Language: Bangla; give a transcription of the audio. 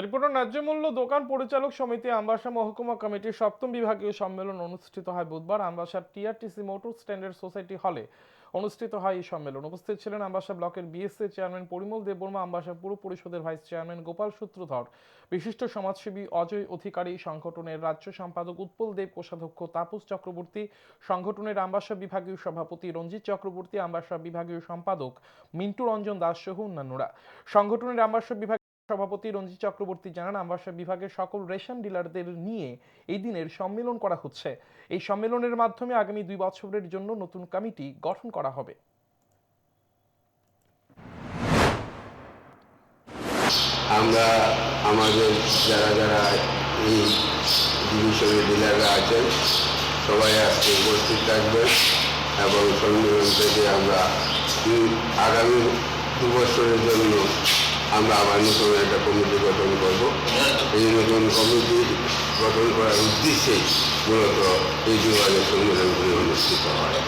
ত্রিপুরা ন্যায্য মূল্য দোকান পরিচালক সমিতি আমবাসা মহকুমা কমিটির সপ্তম বিভাগীয় সম্মেলন অনুষ্ঠিত হয় বুধবার Ambassa TRTC motor standard society হলে অনুষ্ঠিত হয় এই সম্মেলন। উপস্থিত ছিলেন আমবাসা ব্লকের বিএসসি চেয়ারম্যান পরিমল দেববর্মা, আমবাসা পুর পরিষদের ভাইস চেয়ারম্যান গোপাল সূত্রধর, বিশিষ্ট সমাজসেবী অজয় অধিকারী, সংগঠনের রাজ্য সম্পাদক উৎপল দেব, কোষাধ্যক্ষ তাপস চক্রবর্তী, সংগঠনের আমবাসা বিভাগীয় সভাপতি রঞ্জিত চক্রবর্তী, আমবাসা বিভাগীয় সম্পাদক মিন্টু রঞ্জন দাস সহ অন্যান্যরা। সংগঠনের আমবাসা বিভাগ সভাপতি রঞ্জিত চক্রবর্তী জানান, আমবাসা বিভাগের সকল রেশন ডিলারদের নিয়ে এই দিনের সম্মেলন করা হচ্ছে। এই সম্মেলনের মাধ্যমে আগামী দুই বছরের জন্য নতুন কমিটি গঠন করা হবে। আমরা আমাদের যারা যারা এই ডিভিশনের ডিলাররা আছেন, সবাই আজকে উপস্থিত থাকবেন এবং সম্মেলন থেকে আমরা আগামী দু বছরের জন্য আমরা আবার নতুন একটা কমিটি গঠন করব। এই নতুন কমিটি গঠন করার উদ্দেশ্যেই মূলত এই যোগাযোগ সম্মেলনগুলি অনুষ্ঠিত হয়।